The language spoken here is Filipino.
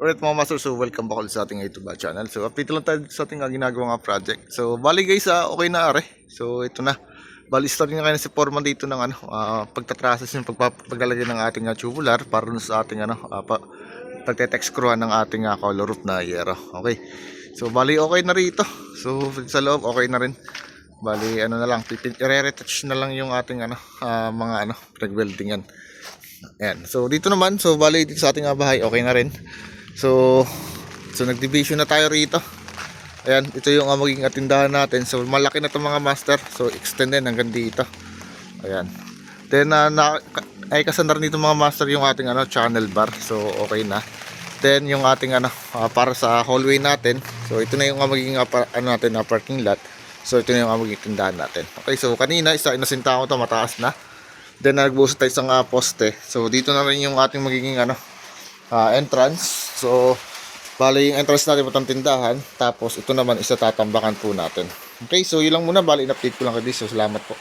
Alright mga master, so welcome back ulit sa ating YouTube channel. So update lang tayo sa ating uh, ginagawa nga project. So bali guys, ah, okay na are. So ito na. Bali start na kayo si Foreman dito ng ano, ah, pagtatrases yung paglalagay ng ating uh, tubular para sa ating ano, uh, pa, pagte-text screwan ng ating uh, color roof na yero. Okay. So bali okay na rito. So sa loob okay na rin. Bali ano na lang, i-retouch na lang yung ating ano, ah, mga ano, nag-welding yan. Ayan. So dito naman, so bali dito sa ating uh, bahay, okay na rin. So so nag-division na tayo rito. Ayan, ito yung uh, magiging atindahan natin. So malaki na 'tong mga master. So extend din hanggang dito. Ayan. Then uh, na, ay kasandar nito mga master yung ating ano channel bar. So okay na. Then yung ating ano ah, para sa hallway natin. So ito na yung uh, magiging uh, ano natin na parking lot. So ito na yung uh, magiging tindahan natin. Okay, so kanina isa inasinta ko to mataas na. Then nagbuso tayo sa uh, poste. So dito na rin yung ating magiging ano ah, entrance. So bali yung entrance natin patang tindahan. Tapos ito naman isa tatambakan po natin. Okay, so yun lang muna. Bali in-update ko lang kayo. So salamat po.